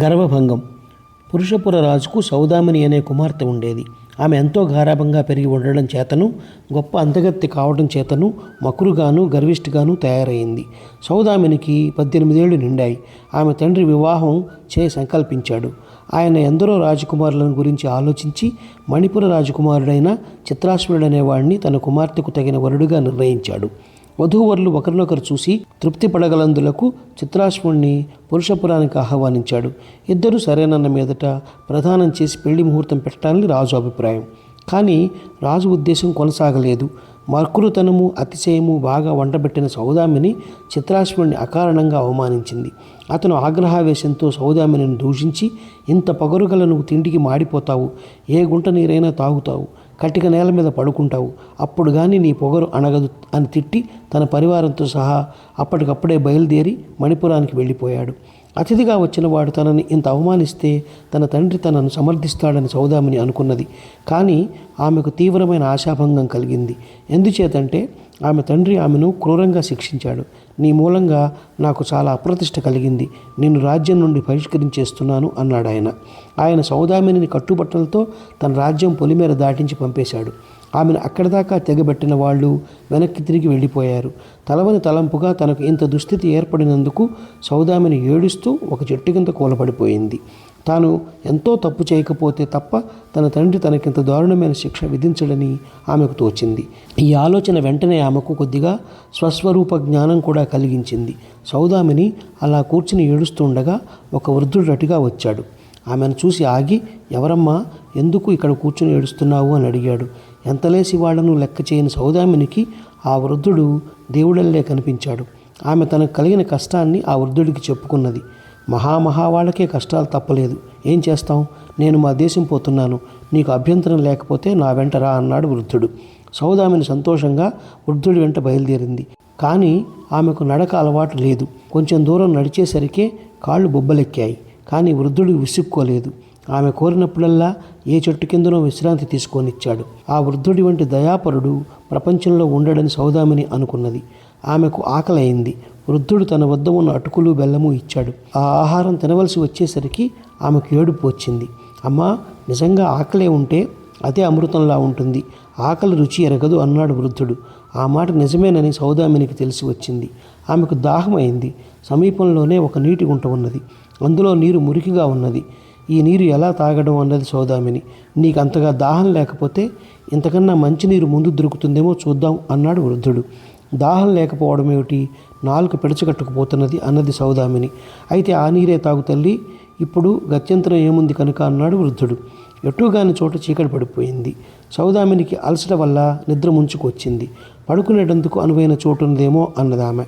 గర్వభంగం. పురుషపుర రాజుకు సౌదామిని అనే కుమార్తె ఉండేది. ఆమె ఎంతో గారాభంగా పెరిగి ఉండడం చేతను గొప్ప అంతగత్తి కావడం చేతను మకురుగాను గర్విష్ఠగాను తయారైంది. సౌదామినికి పద్దెనిమిదేళ్ళు నిండాయి. ఆమె తండ్రి వివాహం చే సంకల్పించాడు. ఆయన ఎందరో రాజకుమారులను గురించి ఆలోచించి మణిపుర రాజకుమారుడైన చిత్రాశ్వరుడు అనేవాడిని తన కుమార్తెకు తగిన వరుడుగా నిర్ణయించాడు. వధూవరులు ఒకరినొకరు చూసి తృప్తి పడగలందులకు చిత్రాశ్వుణ్ణి పురుషపురానికి ఆహ్వానించాడు. ఇద్దరు సరేనన్న మీదట ప్రధానం చేసి పెళ్ళి ముహూర్తం పెట్టాలని రాజు అభిప్రాయం. కానీ రాజు ఉద్దేశం కొనసాగలేదు. మర్కురుతనము అతిశయము బాగా వంటబెట్టిన సౌదామిని చిత్రాశ్వుణ్ణి అకారణంగా అవమానించింది. అతను ఆగ్రహావేశంతో సౌదామిని దూషించి ఇంత పగరుగల నువ్వు తిండికి మాడిపోతావు. ఏ గుంట నీరైనా తాగుతావు. కటిక నేల మీద పడుకుంటావు. అప్పుడు కానీ నీ పొగరు అనగదు అని తిట్టి తన పరివారంతో సహా అప్పటికప్పుడే బయలుదేరి మణిపురానికి వెళ్ళిపోయాడు. అతిథిగా వచ్చిన వాడు తనని ఇంత అవమానిస్తే తన తండ్రి తనను సమర్థిస్తాడని సౌదామిని అనుకున్నది. కానీ ఆమెకు తీవ్రమైన ఆశాభంగం కలిగింది. ఎందుచేతంటే ఆమె తండ్రి ఆమెను క్రూరంగా శిక్షించాడు. నీ మూలంగా నాకు చాలా అప్రతిష్ట కలిగింది. నేను రాజ్యం నుండి బహిష్కరించేస్తున్నాను అన్నాడు ఆయన. ఆయన సౌదామిని కట్టుబట్టలతో తన రాజ్యం పొలిమేర దాటించి పంపేశాడు. ఆమెను అక్కడి దాకా తెగబెట్టిన వాళ్ళు వెనక్కి తిరిగి వెళ్ళిపోయారు. తలవని తలంపుగా తనకు ఇంత దుస్థితి ఏర్పడినందుకు సౌదామిని ఏడుస్తూ ఒక చెట్టు కింద కూలపడిపోయింది. తాను ఎంతో తప్పు చేయకపోతే తప్ప తన తండ్రి తనకింత దారుణమైన శిక్ష విధించడని ఆమెకు తోచింది. ఈ ఆలోచన వెంటనే ఆమెకు కొద్దిగా స్వస్వరూప జ్ఞానం కూడా కలిగించింది. సౌదామిని అలా కూర్చుని ఏడుస్తుండగా ఒక వృద్ధుడు అటుగా వచ్చాడు. ఆమెను చూసి ఆగి ఎవరమ్మా ఎందుకు ఇక్కడ కూర్చుని ఏడుస్తున్నావు? అని అడిగాడు. ఎంతలేసి వాళ్ళను లెక్క చేయని సౌదామినికి ఆ వృద్ధుడు దేవుడల్లే కనిపించాడు. ఆమె తనకు కలిగిన కష్టాన్ని ఆ వృద్ధుడికి చెప్పుకున్నది. మహామహా వాళ్ళకే కష్టాలు తప్పలేదు. ఏం చేస్తాం నేను మా దేశం పోతున్నాను. నీకు అభ్యంతరం లేకపోతే నా వెంట రా అన్నాడు వృద్ధుడు. సౌదామిని సంతోషంగా వృద్ధుడి వెంట బయలుదేరింది. కానీ ఆమెకు నడక అలవాటు లేదు. కొంచెం దూరం నడిచేసరికే కాళ్ళు బొబ్బలెక్కాయి. కానీ వృద్ధుడు విసుక్కోలేదు. ఆమె కోరినప్పుడల్లా ఏ చెట్టు కిందనో విశ్రాంతి తీసుకొనిచ్చాడు. ఆ వృద్ధుడి వంటి దయాపరుడు ప్రపంచంలో ఉండడని సౌదామిని అనుకున్నది. ఆమెకు ఆకలైంది. వృద్ధుడు తన వద్ద ఉన్న అటుకులు బెల్లము ఇచ్చాడు. ఆ ఆహారం తినవలసి వచ్చేసరికి ఆమెకు ఏడుపు వచ్చింది. అమ్మా నిజంగా ఆకలే ఉంటే అదే అమృతంలా ఉంటుంది. ఆకలి రుచి ఎరగదు అన్నాడు వృద్ధుడు. ఆ మాట నిజమేనని సౌదామినికి తెలిసి వచ్చింది. ఆమెకు దాహమైంది సమీపంలోనే ఒక నీటి గుంట ఉన్నది. అందులో నీరు మురికిగా ఉన్నది. ఈ నీరు ఎలా తాగడం అన్నది సౌదామిని. నీకు అంతగా దాహం లేకపోతే ఇంతకన్నా మంచినీరు ముందు దొరుకుతుందేమో చూద్దాం అన్నాడు వృద్ధుడు. దాహం లేకపోవడం ఏమిటి? నాలుక పిడచకట్టుకుపోతున్నది అన్నది సౌదామిని. అయితే ఆ నీరే తాగు తల్లి ఇప్పుడు గత్యంతరం ఏముంది కనుక అన్నాడు వృద్ధుడు. ఎటుగాని చోట చీకటి పడిపోయింది. సౌదామినికి అలసట వల్ల నిద్ర ముంచుకొచ్చింది. పడుకునేటందుకు అనువైన చోటు ఉన్నదేమో అన్నదామె.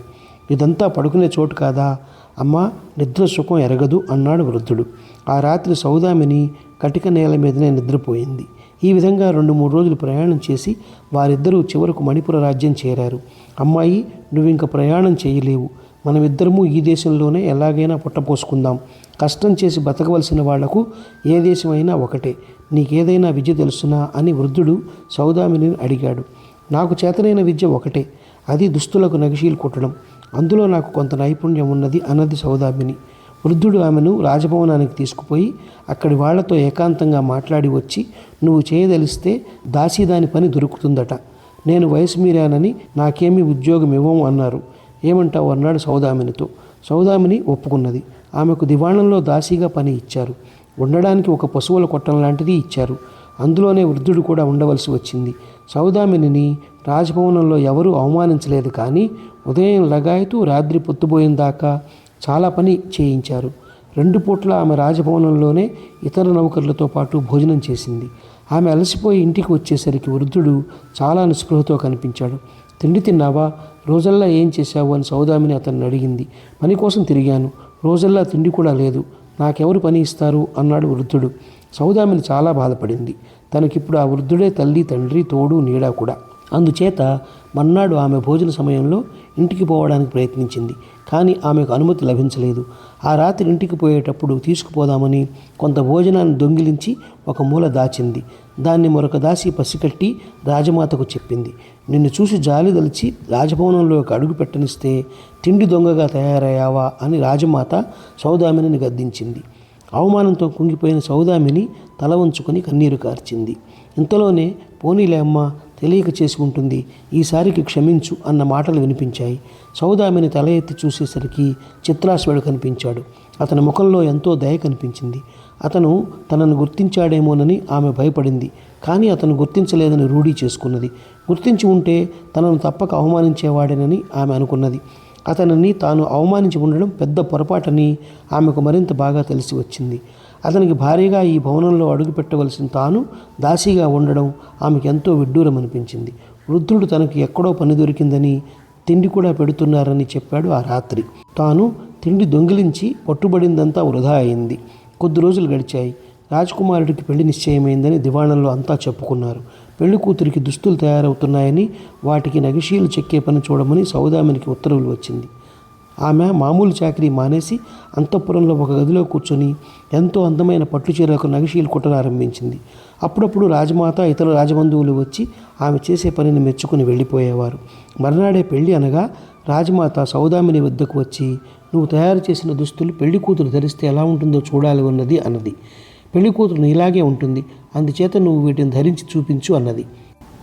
ఇదంతా పడుకునే చోటు కాదా? అమ్మ నిద్ర సుఖం ఎరగదు అన్నాడు వృద్ధుడు. ఆ రాత్రి సౌదామిని కటిక నేల మీదనే నిద్రపోయింది. ఈ విధంగా రెండు మూడు రోజులు ప్రయాణం చేసి వారిద్దరూ చివరకు మణిపుర రాజ్యం చేరారు. అమ్మాయి నువ్వు ఇంక ప్రయాణం చేయలేవు. మనమిద్దరము ఈ దేశంలోనే ఎలాగైనా పుట్టపోసుకుందాం. కష్టం చేసి బతకవలసిన వాళ్ళకు ఏ దేశమైనా ఒకటే. నీకేదైనా విద్య తెలుసునా అని వృద్ధుడు సౌదామిని అడిగాడు. నాకు చేతనైన విద్య ఒకటే. అది దుస్తులకు నగిశీలు కుట్టడం. అందులో నాకు కొంత నైపుణ్యం ఉన్నది అన్నది సౌదామిని. వృద్ధుడు ఆమెను రాజభవనానికి తీసుకుపోయి అక్కడి వాళ్ళతో ఏకాంతంగా మాట్లాడి వచ్చి నువ్వు చేయదలిస్తే దాసీదాని పని దొరుకుతుందట. నేను వయసు మీరానని నాకేమీ ఉద్యోగం ఇవ్వము అన్నారు. ఏమంటావు? అన్నాడు సౌదామినితో. సౌదామిని ఒప్పుకున్నది. ఆమెకు దివాణంలో దాసీగా పని ఇచ్చారు. ఉండడానికి ఒక పశువుల కొట్టం లాంటిది ఇచ్చారు. అందులోనే వృద్ధుడు కూడా ఉండవలసి వచ్చింది. సౌదామినిని రాజభవనంలో ఎవరూ అవమానించలేదు కానీ ఉదయం లగాయతూ రాత్రి పొత్తుపోయిన దాకా చాలా పని చేయించారు. రెండు పూట్ల ఆమె రాజభవనంలోనే ఇతర నౌకర్లతో పాటు భోజనం చేసింది. ఆమె అలసిపోయి ఇంటికి వచ్చేసరికి వృద్ధుడు చాలా నిస్పృహతో కనిపించాడు. తిండి తిన్నావా? రోజల్లా ఏం చేశావు? అని సౌదామిని అతన్ని అడిగింది. పని కోసం తిరిగాను. రోజల్లా తిండి కూడా లేదు. నాకెవరు పని ఇస్తారు? అన్నాడు వృద్ధుడు. సౌదామిని చాలా బాధపడింది. తనకిప్పుడు ఆ వృద్ధుడే తల్లి తండ్రి తోడు నీడా కూడా. అందుచేత మర్నాడు ఆమె భోజన సమయంలో ఇంటికి పోవడానికి ప్రయత్నించింది కానీ ఆమెకు అనుమతి లభించలేదు. ఆ రాత్రి ఇంటికి పోయేటప్పుడు తీసుకుపోదామని కొంత భోజనాన్ని దొంగిలించి ఒక మూల దాచింది. దాన్ని మరొక దాసి పసికట్టి రాజమాతకు చెప్పింది. నిన్ను చూసి జాలిదలిచి రాజభవనంలోకి అడుగు పెట్టనిస్తే తిండి దొంగగా తయారయ్యావా అని రాజమాత సౌదామిని గద్దించింది. అవమానంతో కుంగిపోయిన సౌదామిని తల వంచుకొని కన్నీరు కార్చింది. ఇంతలోనే పోనీలే అమ్మ తెలియక చేసి ఉంటుంది ఈసారికి క్షమించు అన్న మాటలు వినిపించాయి. సౌదామిని తల ఎత్తి చూసేసరికి చిత్రాశ్వడు కనిపించాడు. అతని ముఖంలో ఎంతో దయ కనిపించింది. అతను తనను గుర్తించాడేమోనని ఆమె భయపడింది. కానీ అతను గుర్తించలేదని రూఢీ చేసుకున్నది. గుర్తించి ఉంటే తనను తప్పక అవమానించేవాడేనని ఆమె అనుకున్నది. అతనిని తాను అవమానించి ఉండడం పెద్ద పొరపాటని ఆమెకు మరింత బాగా తెలిసి వచ్చింది. అతనికి భారీగా ఈ భవనంలో అడుగుపెట్టవలసిన తాను దాసీగా ఉండడం ఆమెకు ఎంతో విడ్డూరం అనిపించింది. వృద్ధుడు తనకు ఎక్కడో పని దొరికిందని తిండి కూడా పెడుతున్నారని చెప్పాడు ఆ రాత్రి. తాను తిండి దొంగిలించి పట్టుబడిందంతా వృధా అయింది. కొద్ది రోజులు గడిచాయి. రాజకుమారుడికి పెళ్ళి నిశ్చయమైందని దివాణంలో అంతా చెప్పుకున్నారు. పెళ్ళి కూతురికి దుస్తులు తయారవుతున్నాయని వాటికి నగిషీలు చెక్కే పని చూడమని సౌదామినికి ఉత్తర్వులు వచ్చింది. ఆమె మామూలు చాకరీ మానేసి అంతఃపురంలో ఒక గదిలో కూర్చొని ఎంతో అందమైన పట్టు చీరలకు నగిషీలు కుట్టనారంభించింది. అప్పుడప్పుడు రాజమాత ఇతర రాజబంధువులు వచ్చి ఆమె చేసే పనిని మెచ్చుకుని వెళ్ళిపోయేవారు. మర్నాడే పెళ్ళి అనగా రాజమాత సౌదామిని వద్దకు వచ్చి నువ్వు తయారు చేసిన దుస్తులు పెళ్ళి కూతురు ధరిస్తే ఎలా ఉంటుందో చూడాలి ఉన్నది అన్నది. పెళ్ళి కూతురు ఇలాగే ఉంటుంది అందుచేత నువ్వు వీటిని ధరించి చూపించు అన్నది.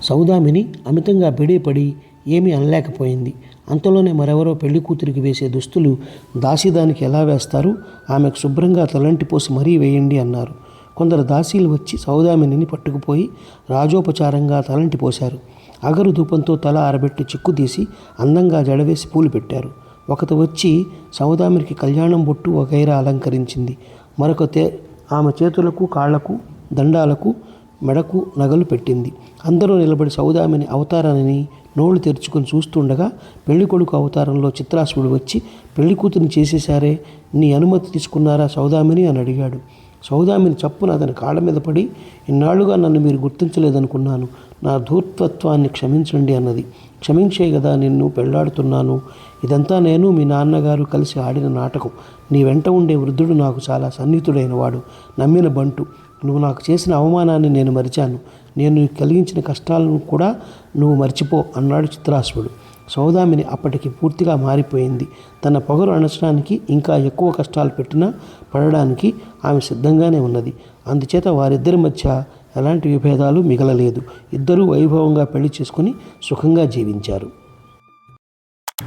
సౌదామిని అమితంగా బిడేపడి ఏమీ అనలేకపోయింది. అంతలోనే మరెవరో పెళ్ళి కూతురికి వేసే దుస్తులు దాసీదానికి ఎలా వేస్తారు? ఆమెకు శుభ్రంగా తలంటి పోసి మరీ వేయండి అన్నారు. కొందరు దాసీలు వచ్చి సౌదామినిని పట్టుకుపోయి రాజోపచారంగా తలంటి పోశారు. అగరు ధూపంతో తల ఆరబెట్టి చిక్కు తీసి అందంగా జడవేసి పూలు పెట్టారు. ఒకత వచ్చి సౌదామినికి కళ్యాణం బొట్టు వగైరా అలంకరించింది. మరొక తే ఆమె చేతులకు కాళ్ళకు దండాలకు మెడకు నగలు పెట్టింది. అందరూ నిలబడి సౌదామిని అవతారాన్ని నోళ్ళు తెరుచుకొని చూస్తుండగా పెళ్ళి కొడుకు అవతారంలో చిత్రాసుడు వచ్చి పెళ్ళి కూతురిని చేసేశారే నీ అనుమతి తీసుకున్నారా సౌదామిని? అని అడిగాడు. సౌదామిని చప్పున అతని కాళ్ళ మీద పడి ఇన్నాళ్ళుగా నన్ను మీరు గుర్తించలేదనుకున్నాను. నా ధూర్తత్వాన్ని క్షమించండి అన్నది. క్షమించే కదా నిన్ను పెళ్ళాడుతున్నాను. ఇదంతా నేను మీ నాన్నగారు కలిసి ఆడిన నాటకం. నీ వెంట ఉండే వృద్ధుడు నాకు చాలా సన్నిహితుడైన వాడు నమ్మిన బంటు. నువ్వు నాకు చేసిన అవమానాన్ని నేను మరిచాను. నేను కలిగించిన కష్టాలను కూడా నువ్వు మర్చిపో అన్నాడు చిత్రాశ్వుడు సౌదామిని అప్పటికి పూర్తిగా మారిపోయింది. తన పొగరు అణచడానికి ఇంకా ఎక్కువ కష్టాలు పెట్టినా పడడానికి ఆమె సిద్ధంగానే ఉన్నది. అందుచేత వారిద్దరి మధ్య ఎలాంటి విభేదాలు మిగలలేదు. ఇద్దరూ వైభవంగా పెళ్ళి చేసుకుని సుఖంగా జీవించారు.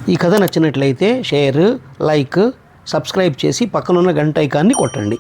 ఈ కథ నచ్చినట్లయితే షేర్ లైక్ సబ్స్క్రైబ్ చేసి పక్కనున్న గంట ఐకాన్ని కొట్టండి.